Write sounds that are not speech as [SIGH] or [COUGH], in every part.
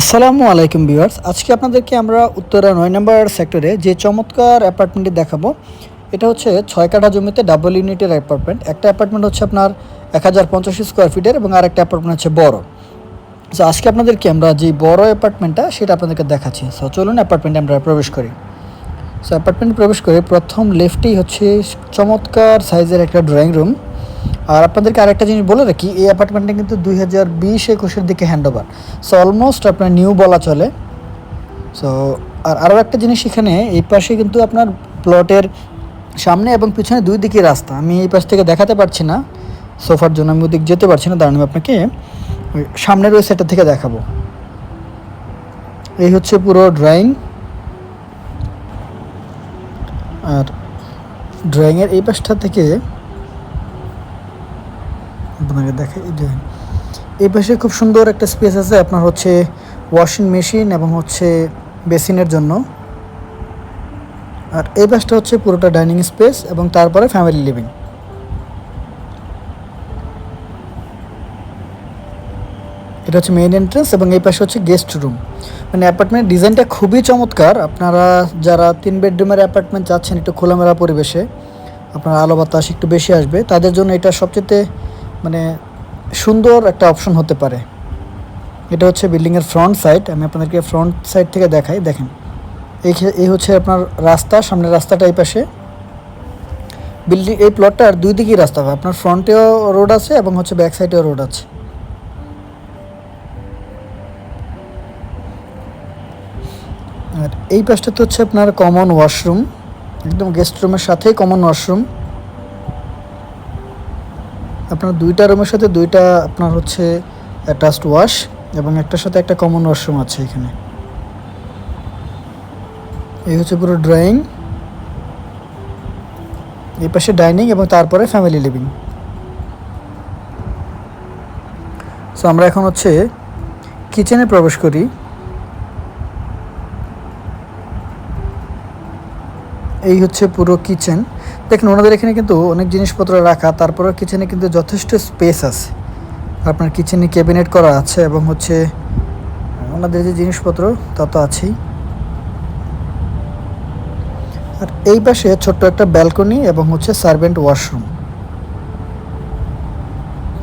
আসসালামু আলাইকুম ভিউয়ার্স। আজকে আপনাদেরকে আমরা উত্তরা নয় নম্বর সেক্টরে যে চমৎকার অ্যাপার্টমেন্টটি দেখাবো, এটা হচ্ছে ছয় কাঠা জমিতে ডাবল ইউনিটের অ্যাপার্টমেন্ট। একটা অ্যাপার্টমেন্ট হচ্ছে আপনার এক হাজার পঞ্চাশ স্কোয়ার ফিটের এবং আরেকটা অ্যাপার্টমেন্ট হচ্ছে বড়। সো আজকে আপনাদেরকে আমরা যে বড় অ্যাপার্টমেন্টটা, সেটা আপনাদেরকে দেখাচ্ছি। সো চলুন অ্যাপার্টমেন্টে আমরা প্রবেশ করি। সো অ্যাপার্টমেন্টে প্রবেশ করে প্রথম লেফটেই হচ্ছে চমৎকার সাইজের একটা ড্রয়িং রুম আর আপনাদেরকে আরেকটা জিনিস বলে রাখি, এই অ্যাপার্টমেন্টটা কিন্তু দুই হাজার বিশ একুশের দিকে হ্যান্ড ওভার সো অলমোস্ট আপনার নিউ বলা চলে। সো আর আরও একটা জিনিস এখানে, এই পাশে কিন্তু আপনার প্লটের সামনে এবং পিছনে দুই দিকে রাস্তা। আমি এই পাশ থেকে দেখাতে পারছি না। সোফার জন্য আমি ওদিক যেতে পারছি না। দাঁড়ান, আমি আপনাকে সামনের ওই সাইডটা থেকে দেখাবো। এই হচ্ছে পুরো ড্রয়িং আর ড্রয়িংয়ের এই পাশটা থেকে দেখে দেখেন। এই পাশে খুব সুন্দর একটা স্পেস আছে আপনার হচ্ছে ওয়াশিং মেশিন এবং হচ্ছে বেসিনের জন্য। আর এই পাশটা হচ্ছে পুরোটা ডাইনিং স্পেস এবং তারপরে ফ্যামিলি লিভিং এটা হচ্ছে মেইন এন্ট্রেন্স এবং এই পাশে হচ্ছে গেস্ট রুম মানে অ্যাপার্টমেন্টের ডিজাইনটা খুবই চমৎকার। আপনারা যারা তিন বেডরুমের অ্যাপার্টমেন্ট চাচ্ছেন একটু খোলামেলা পরিবেশে, আপনার আলো বাতাস একটু বেশি আসবে। তাদের জন্য এটা সবচেয়ে মানে সুন্দর একটা অপশন হতে পারে। এটা হচ্ছে বিল্ডিংয়ের ফ্রন্ট সাইড আমি আপনাদেরকে ফ্রন্ট সাইড থেকে দেখাই, দেখেন। এই হচ্ছে আপনার রাস্তা, সামনের রাস্তাটা এই পাশে। বিল্ডিং এই প্লটটার দুই দিকেই রাস্তা হবে। আপনার ফ্রন্টেও রোড আছে এবং হচ্ছে ব্যাক সাইডেও রোড আছে। আর এই পাশটাতে হচ্ছে আপনার কমন ওয়াশরুম একদম গেস্ট রুমের সাথেই কমন ওয়াশরুম আপনার দুইটা রুমের সাথে দুইটা আপনার হচ্ছে অ্যাটাচড ওয়াশ এবং একটার সাথে একটা কমন ওয়াশরুম আছে এখানে। এই হচ্ছে পুরো ড্রয়িং এই পাশে ডাইনিং এবং তারপরে ফ্যামিলি লিভিং সো আমরা এখন হচ্ছে কিচেনে প্রবেশ করি। এই হচ্ছে পুরো কিচেন দেখেন, ওনাদের এখানে কিন্তু অনেক জিনিসপত্র রাখা তারপরে কিচেনে কিন্তু যথেষ্ট স্পেস আছে। আপনার কিচেনে ক্যাবিনেট করা আছে এবং হচ্ছে, ওনাদের যে জিনিসপত্র, তা তো আছেই। আর এই পাশে ছোট্ট একটা ব্যালকনি এবং হচ্ছে সার্ভেন্ট ওয়াশরুম।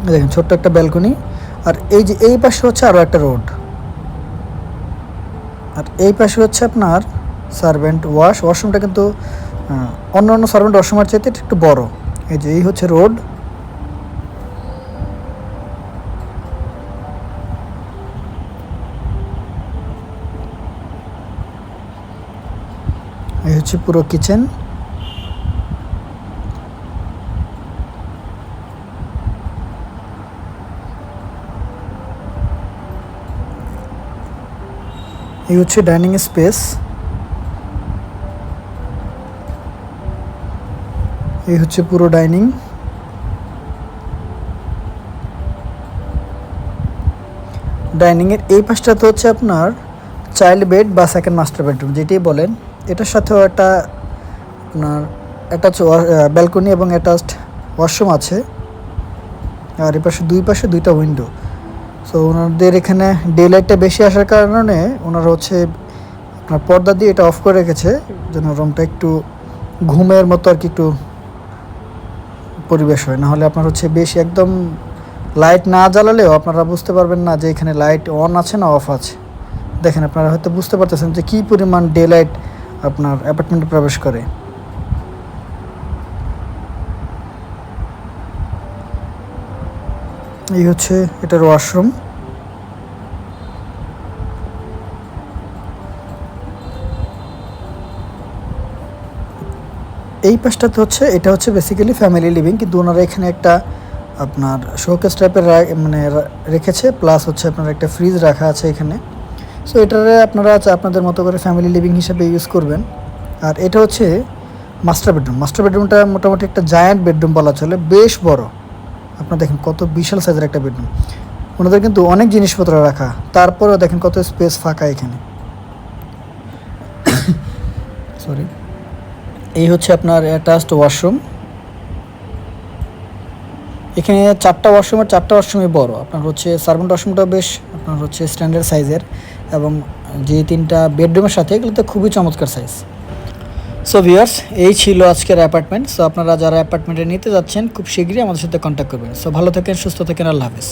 দেখেন, ছোট্ট একটা ব্যালকনি। আর এই যে, এই পাশে হচ্ছে আরও একটা রোড। আর এই পাশে হচ্ছে আপনার সার্ভেন্ট ওয়াশ। ওয়াশরুমটা কিন্তু অন্য অন্য সার্ভেন্ট ওয়াশরুমের চাইতে এটা একটু বড়। এই যে এই হচ্ছে রোড। এই হচ্ছে পুরো কিচেন এই হচ্ছে ডাইনিং স্পেস এই হচ্ছে পুরো ডাইনিং। ডাইনিংয়ের এই পাশটাতে হচ্ছে আপনার চাইল্ড বেড বা সেকেন্ড মাস্টার বেডরুম যেটাই বলেন। এটার সাথেও একটা আপনার অ্যাটাচ ব্যালকনি এবং অ্যাটাচড ওয়াশরুম আছে। আর এই পাশে দুই পাশে দুইটা উইন্ডো সো ওনাদের এখানে ডে লাইটটা বেশি আসার কারণে ওনারা হচ্ছে আপনার পর্দা দিয়ে এটা অফ করে রেখেছে, যেন রুমটা একটু ঘুমের মতো আর কি একটু পরিবেশ হয়। নাহলে আপনার হচ্ছে বেশি একদম লাইট না জ্বালালেও আপনারা বুঝতে পারবেন না যে এখানে লাইট অন আছে না অফ আছে। দেখেন, আপনারা হয়তো বুঝতে পারতেছেন যে কী পরিমাণ ডে লাইট আপনার অ্যাপার্টমেন্টে প্রবেশ করে। এই হচ্ছে, এটার ওয়াশরুম। এই পাশটাতে হচ্ছে, এটা হচ্ছে বেসিক্যালি ফ্যামিলি লিভিং কিন্তু ওনারা এখানে একটা আপনার শোকেস টাইপের মানে রেখেছে প্লাস হচ্ছে আপনার একটা ফ্রিজ রাখা আছে এখানে। সো এটারে আপনারা আপনাদের মতো করে ফ্যামিলি লিভিং হিসেবে ইউজ করবেন। আর এটা হচ্ছে মাস্টার বেডরুম মাস্টার বেডরুমটা মোটামুটি একটা জায়ান্ট বেডরুম বলা চলে, বেশ বড়। আপনার দেখেন কত বিশাল সাইজের একটা বেডরুম ওনাদের কিন্তু অনেক জিনিসপত্র রাখা। তারপরেও দেখেন কত স্পেস ফাঁকা এখানে। [COUGHS] সরি এই হচ্ছে আপনার অ্যাটাচড ওয়াশরুম এখানে চারটা ওয়াশরুমের চারটা ওয়াশরুমই বড়। আপনার হচ্ছে সার্ভেন্ট ওয়াশরুমটা বেশ, আপনার হচ্ছে স্ট্যান্ডার্ড সাইজের এবং যে তিনটা বেডরুমের সাথে এগুলোতে খুবই চমৎকার সাইজ সো ভিউয়ার্স এই ছিল আজকের অ্যাপার্টমেন্ট সো আপনারা যারা অ্যাপার্টমেন্টে নিতে যাচ্ছেন, খুব শীঘ্রই আমাদের সাথে কন্ট্যাক্ট করবেন। সো ভালো থাকেন, সুস্থ থাকেন, আল্লাহ হাফেজ।